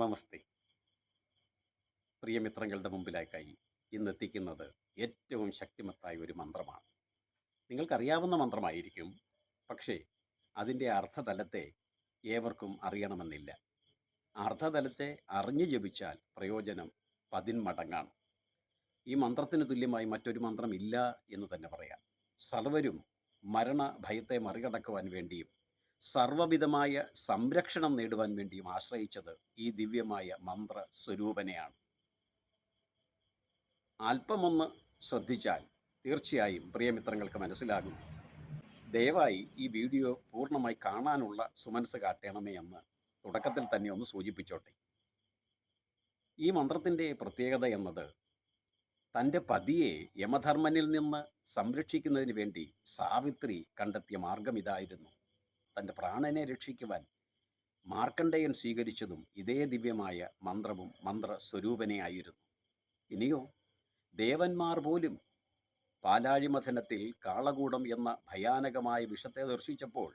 നമസ്തേ പ്രിയമിത്രങ്ങളുടെ മുമ്പിലേക്കായി ഇന്ന് എത്തിക്കുന്നത് ഏറ്റവും ശക്തിമത്തായ ഒരു മന്ത്രമാണ്. നിങ്ങൾക്കറിയാവുന്ന മന്ത്രമായിരിക്കും പക്ഷേ അതിന്റെ അർത്ഥതലത്തെ ഏവർക്കും അറിയണമെന്നില്ല. അർത്ഥതലത്തെ അറിഞ്ഞു ജപിച്ചാൽ പ്രയോജനം പതിന്മടങ്ങാണ്. ഈ മന്ത്രത്തിന് തുല്യമായി മറ്റൊരു മന്ത്രം ഇല്ല എന്ന് തന്നെ പറയാം. സർവരും മരണ ഭയത്തെ മറികടക്കുവാൻ വേണ്ടിയും സർവവിധമായ സംരക്ഷണം നേടുവാൻ വേണ്ടിയും ആശ്രയിച്ചത് ഈ ദിവ്യമായ മന്ത്ര സ്വരൂപനെയാണ് അല്പമൊന്ന് ശ്രദ്ധിച്ചാൽ തീർച്ചയായും പ്രിയമിത്രങ്ങൾക്ക് മനസ്സിലാകും. ദയവായി ഈ വീഡിയോ പൂർണമായി കാണാനുള്ള സുമനസ് കാട്ടണമേ എന്ന് തുടക്കത്തിൽ തന്നെ ഒന്ന് സൂചിപ്പിച്ചോട്ടെ. ഈ മന്ത്രത്തിന്റെ പ്രത്യേകത എന്നത് തന്റെ പതിയെ യമധർമ്മനിൽ നിന്ന് സംരക്ഷിക്കുന്നതിന് വേണ്ടി സാവിത്രി കണ്ടെത്തിയ മാർഗം ഇതായിരുന്നു. തന്റെ പ്രാണനെ രക്ഷിക്കുവാൻ മാർക്കണ്ഡയൻ സ്വീകരിച്ചതും ഇതേ ദിവ്യമായ മന്ത്രവും മന്ത്ര മന്ത്രസ്വരൂപനെയായിരുന്നു ഇനിയോ ദേവന്മാർ പോലും പാലാഴിമഥനത്തിൽ കാളകൂടം എന്ന ഭയാനകമായ വിഷത്തെ ദർശിച്ചപ്പോൾ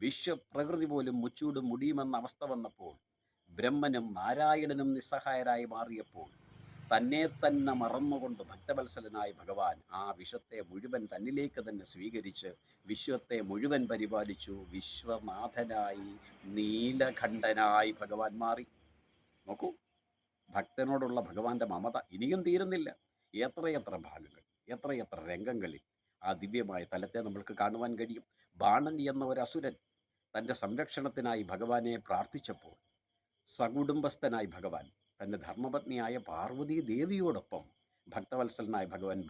വിശ്വപ്രകൃതി പോലും മുച്ചൂടും മുടിയുമെന്ന അവസ്ഥ വന്നപ്പോൾ ബ്രഹ്മനും നാരായണനും നിസ്സഹായരായി മാറിയപ്പോൾ തന്നെ തന്നെ മറന്നുകൊണ്ട് ഭക്തവത്സലനായ ഭഗവാൻ ആ വിഷത്തെ മുഴുവൻ തന്നിലേക്ക് തന്നെ സ്വീകരിച്ച് വിശ്വത്തെ മുഴുവൻ പരിപാലിച്ചു. വിശ്വനാഥനായി നീലകണ്ഠനായി ഭഗവാൻ മാറി. നോക്കൂ ഭക്തനോടുള്ള ഭഗവാന്റെ മമത ഇനിയും തീരുന്നില്ല. എത്രയെത്ര ഭാഗങ്ങൾ എത്രയെത്ര രംഗങ്ങളിൽ ആ ദിവ്യമായ തലത്തെ നമ്മൾക്ക് കാണുവാൻ കഴിയും. ബാണൻ എന്ന ഒരു അസുരൻ തന്റെ സംരക്ഷണത്തിനായി ഭഗവാനെ പ്രാർത്ഥിച്ചപ്പോൾ സകുടുംബസ്ഥനായി ഭഗവാൻ തന്റെ ധർമ്മപത്നിയായ പാർവതി ദേവിയോടൊപ്പം ഭക്തവത്സലനായ ഭഗവാൻ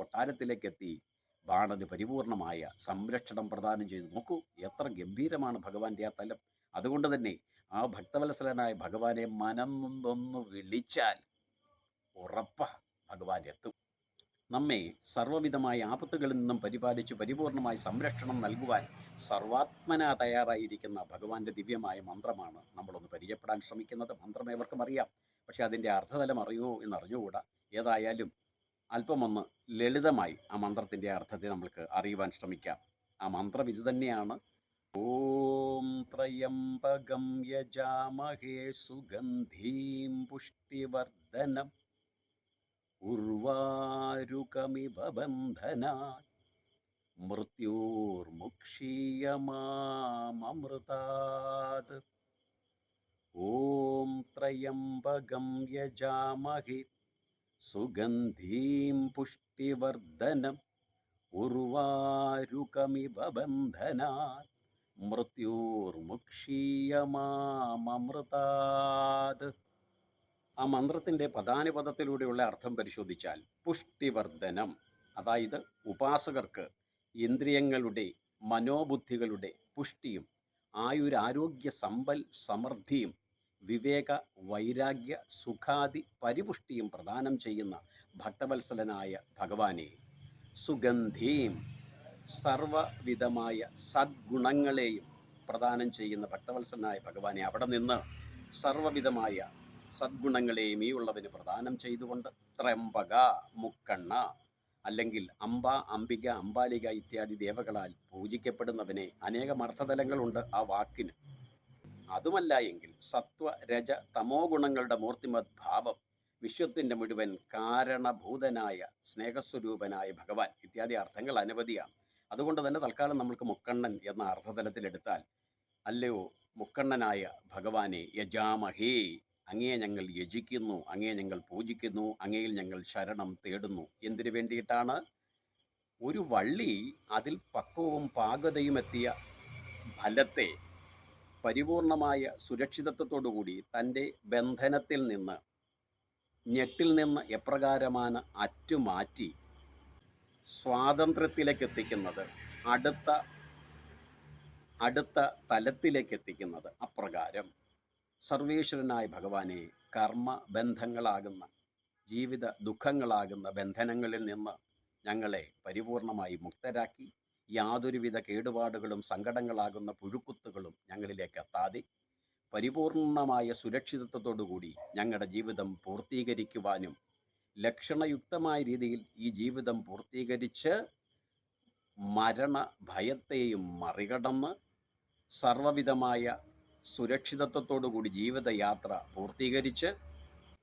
കൊട്ടാരത്തിലേക്ക് എത്തി ബാണന് പരിപൂർണമായ സംരക്ഷണം പ്രദാനം ചെയ്തു. നോക്കൂ എത്ര ഗംഭീരമാണ് ഭഗവാന്റെ ആ തലം. അതുകൊണ്ട് തന്നെ ആ ഭക്തവത്സലനായ ഭഗവാനെ മനം നൊന്ന് വിളിച്ചാൽ ഉറപ്പ ഭഗവാൻ എത്തും. നമ്മെ സർവവിധമായ ആപത്തുകളിൽ നിന്നും പരിപാലിച്ച് പരിപൂർണമായി സംരക്ഷണം നൽകുവാൻ സർവാത്മന തയ്യാറായിരിക്കുന്ന ഭഗവാന്റെ ദിവ്യമായ മന്ത്രമാണ് നമ്മളൊന്ന് പരിചയപ്പെടാൻ ശ്രമിക്കുന്നത്. മന്ത്രം അറിയാം. പക്ഷെ അതിന്റെ അർത്ഥതലം അറിയുമോ എന്ന് അറിഞ്ഞുകൂടാ ഏതായാലും അല്പമൊന്ന് ലളിതമായി ആ മന്ത്രത്തിന്റെ അർത്ഥത്തെ നമ്മൾക്ക് അറിയുവാൻ ശ്രമിക്കാം. ആ മന്ത്രം ഇത് തന്നെയാണ്. ഓം ത്രയംബകം യജാമഹേ സുഗന്ധീം പുഷ്ടിവർദ്ധനം ഉർവാരുകമിവ ബന്ധനാത് മൃത്യോർമുക്ഷീയമാമൃതാത് ഓം ത്രയംബകം യജാമഹി സുഗന്ധീം പുഷ്ടിവർദ്ധനം ഉർവാരുകമിവ ബന്ധനാത് മൃത്യോർമുക്ഷീയമാമൃതാത് ആ മന്ത്രത്തിന്റെ പദാനുപദത്തിലൂടെയുള്ള അർത്ഥം പരിശോധിച്ചാൽ പുഷ്ടിവർദ്ധനം അതായത് ഉപാസകർക്ക് ഇന്ദ്രിയങ്ങളുടെ മനോബുദ്ധികളുടെ പുഷ്ടിയും ആയുരാരോഗ്യ സമ്പൽ സമൃദ്ധിയും വിവേക വൈരാഗ്യ സുഖാദി പരിപുഷ്ടിയും പ്രദാനം ചെയ്യുന്ന ഭക്തവത്സലനായ ഭഗവാനെ സുഗന്ധീം സർവവിധമായ സദ്ഗുണങ്ങളെയും പ്രദാനം ചെയ്യുന്ന ഭക്തവത്സലനായ ഭഗവാനെ അവിടെ നിന്ന് സർവവിധമായ സദ്ഗുണങ്ങളെയും ഈ ഉള്ളവന് പ്രദാനം ചെയ്തുകൊണ്ട് ത്രംബക മുക്കണ്ണ അല്ലെങ്കിൽ അംബ അംബിക അംബാലിക ഇത്യാദി ദേവകളാൽ പൂജിക്കപ്പെടുന്നവനെ അനേകം അർത്ഥതലങ്ങളുണ്ട് ആ വാക്കിന്. അതുമല്ല എങ്കിൽ സത്വ രജ തമോ ഗുണങ്ങളുടെ മൂർത്തിമത് ഭാവം വിശ്വത്തിന്റെ മുഴുവൻ കാരണഭൂതനായ സ്നേഹസ്വരൂപനായ ഭഗവാൻ. ഇത്യാദി അർത്ഥങ്ങൾ അനവധിയാണ്. അതുകൊണ്ട് തന്നെ തൽക്കാലം നമ്മൾക്ക് മുക്കണ്ണൻ എന്ന അർത്ഥതലത്തിലെടുത്താൽ അല്ലയോ മുക്കണ്ണനായ ഭഗവാനെ യജാമഹേ. അങ്ങേ ഞങ്ങൾ യജിക്കുന്നു അങ്ങേ ഞങ്ങൾ പൂജിക്കുന്നു അങ്ങയിൽ ഞങ്ങൾ ശരണം തേടുന്നു. എന്തിനു വേണ്ടിയിട്ടാണ്? ഒരു വള്ളി അതിൽ പക്വവും പാകതയും എത്തിയ ഫലത്തെ പരിപൂർണമായ സുരക്ഷിതത്വത്തോടുകൂടി തന്റെ ബന്ധനത്തിൽ നിന്ന് ഞെട്ടിൽ നിന്ന് എപ്രകാരമാണ് അറ്റുമാറ്റി സ്വാതന്ത്ര്യത്തിലേക്ക് എത്തിക്കുന്നത് അടുത്ത അടുത്ത തലത്തിലേക്ക് എത്തിക്കുന്നത് അപ്രകാരം. സർവേശ്വരനായ ഭഗവാനെ കർമ്മ ബന്ധങ്ങളാകുന്ന ജീവിത ദുഃഖങ്ങളാകുന്ന ബന്ധനങ്ങളിൽ നിന്ന് ഞങ്ങളെ പരിപൂർണമായി മുക്തരാക്കി യാതൊരുവിധ കേടുപാടുകളും സങ്കടങ്ങളാകുന്ന പുഴുക്കുത്തുകളും ഞങ്ങളിലേക്ക് എത്താതെ പരിപൂർണമായ സുരക്ഷിതത്വത്തോടുകൂടി ഞങ്ങളുടെ ജീവിതം പൂർത്തീകരിക്കുവാനും ലക്ഷണയുക്തമായ രീതിയിൽ ഈ ജീവിതം പൂർത്തീകരിച്ച് മരണ ഭയത്തെയും മറികടന്ന് സർവവിധമായ സുരക്ഷിതത്വത്തോടുകൂടി ജീവിതയാത്ര പൂർത്തീകരിച്ച്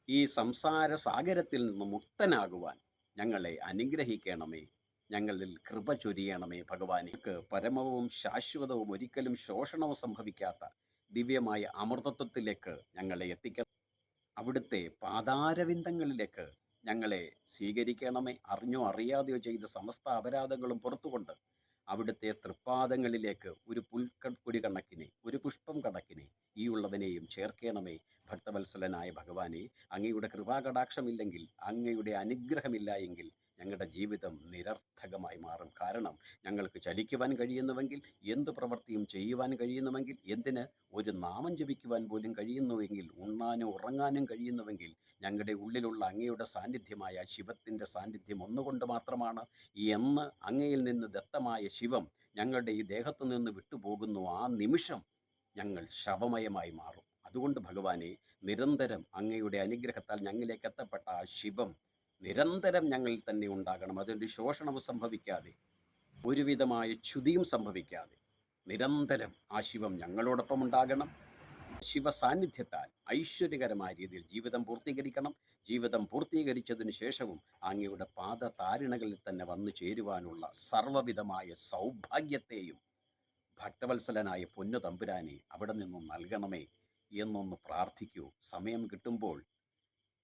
ഈ സംസാര സാഗരത്തിൽ നിന്ന് മുക്തനാകുവാൻ ഞങ്ങളെ അനുഗ്രഹിക്കണമേ. ഞങ്ങളിൽ കൃപ ചൊരിയണമേ ഭഗവാനേക്ക്. പരമവും ശാശ്വതവും ഒരിക്കലും ശോഷണവും സംഭവിക്കാത്ത ദിവ്യമായ അമൃതത്വത്തിലേക്ക് ഞങ്ങളെ എത്തിക്കണം അവിടുത്തെ പാതാരവിന്ദങ്ങളിലേക്ക് ഞങ്ങളെ സ്വീകരിക്കണമേ. അറിഞ്ഞോ അറിയാതെയോ ചെയ്ത സമസ്ത അപരാധങ്ങളും പുറത്തുകൊണ്ട് അവിടുത്തെ തൃപ്പാദങ്ങളിലേക്ക് ഒരു പുൽക്കൊടി കണക്കിനെ ഒരു പുഷ്പം കണക്കിനെ ഈ ഉള്ളവനെയും ചേർക്കണമേ. ഭക്തവത്സലനായ ഭഗവാനെ അങ്ങയുടെ കൃപാകടാക്ഷമില്ലെങ്കിൽ അങ്ങയുടെ അനുഗ്രഹമില്ല എങ്കിൽ ഞങ്ങളുടെ ജീവിതം നിരർത്ഥകമായി മാറും. കാരണം ഞങ്ങൾക്ക് ചലിക്കുവാൻ കഴിയുന്നുവെങ്കിൽ എന്ത് പ്രവൃത്തിയും ചെയ്യുവാൻ കഴിയുന്നുവെങ്കിൽ എന്തിന് ഒരു നാമം ജപിക്കുവാൻ പോലും കഴിയുന്നുവെങ്കിൽ ഉണ്ണാനും ഉറങ്ങാനും കഴിയുന്നുവെങ്കിൽ ഞങ്ങളുടെ ഉള്ളിലുള്ള അങ്ങയുടെ സാന്നിധ്യമായ ശിവത്തിന്റെ സാന്നിധ്യം ഒന്നുകൊണ്ട് മാത്രമാണ്. എന്ന് അങ്ങയിൽ നിന്ന് ദത്തമായ ശിവം ഞങ്ങളുടെ ഈ ദേഹത്തു നിന്ന് വിട്ടുപോകുന്നു. ആ നിമിഷം ഞങ്ങൾ ശവമയമായി മാറും. അതുകൊണ്ട് ഭഗവാനെ നിരന്തരം അങ്ങയുടെ അനുഗ്രഹത്താൽ ഞങ്ങളിലേക്ക് എത്തപ്പെട്ട ആ ശിവം നിരന്തരം ഞങ്ങളിൽ തന്നെ ഉണ്ടാകണം. അതിന്റെ ശോഷണവും സംഭവിക്കാതെ ഒരുവിധമായ ച്യുതിയും സംഭവിക്കാതെ നിരന്തരം ആ ശിവം ഞങ്ങളോടൊപ്പം ഉണ്ടാകണം. ശിവ സാന്നിധ്യത്താൽ ഐശ്വര്യകരമായ രീതിയിൽ ജീവിതം പൂർത്തീകരിക്കണം. ജീവിതം പൂർത്തീകരിച്ചതിന് ശേഷവും അങ്ങയുടെ പാദതാരിണകളിൽ തന്നെ വന്നു ചേരുവാനുള്ള സർവവിധമായ സൗഭാഗ്യത്തെയും ഭക്തവത്സലനായ പൊന്നു തമ്പുരാനെ അവിടെ നിന്നും നൽകണമേ എന്നൊന്ന് പ്രാർത്ഥിക്കൂ. സമയം കിട്ടുമ്പോൾ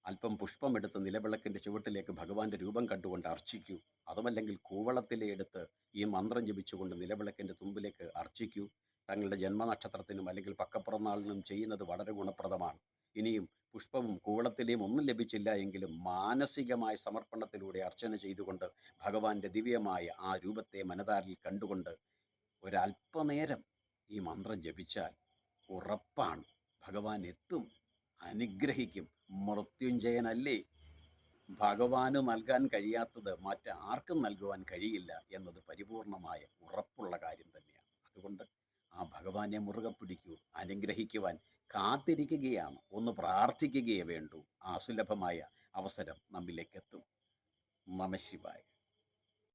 അല്പം പുഷ്പമെടുത്ത് നിലവിളക്കിന്റെ ചുവട്ടിലേക്ക് ഭഗവാന്റെ രൂപം കണ്ടുകൊണ്ട് അർച്ചിക്കൂ. അതുമല്ലെങ്കിൽ കൂവളത്തിലെ എടുത്ത് ഈ മന്ത്രം ജപിച്ചുകൊണ്ട് നിലവിളക്കിന്റെ തുമ്പിലേക്ക് അർച്ചിക്കൂ. തങ്ങളുടെ ജന്മനക്ഷത്രത്തിനും അല്ലെങ്കിൽ പക്കപ്പിറന്നാളിനും ചെയ്യുന്നത് വളരെ ഗുണപ്രദമാണ്. ഇനിയും പുഷ്പവും കൂവളത്തിലെയും ഒന്നും ലഭിച്ചില്ല എങ്കിലും മാനസികമായ സമർപ്പണത്തിലൂടെ അർച്ചന ചെയ്തുകൊണ്ട് ഭഗവാന്റെ ദിവ്യമായ ആ രൂപത്തെ മനതാരിൽ കണ്ടുകൊണ്ട് ഒരല്പനേരം ഈ മന്ത്രം ജപിച്ചാൽ ഉറപ്പാണ്. ഭഗവാൻ എത്തും അനുഗ്രഹിക്കും. മൃത്യുഞ്ജയനല്ലേ? ഭഗവാന് നൽകാൻ കഴിയാത്തത് മറ്റാർക്കും നൽകുവാൻ കഴിയില്ല എന്നത് പരിപൂർണമായ ഉറപ്പുള്ള കാര്യം തന്നെയാണ്. അതുകൊണ്ട് ആ ഭഗവാനെ മുറുകെ പിടിക്കൂ അനുഗ്രഹിക്കുവാൻ കാത്തിരിക്കുകയാണ് ഒന്ന് പ്രാർത്ഥിക്കുകയേ വേണ്ടൂ. ആ സുലഭമായ അവസരം നമ്മിലേക്ക് എത്തും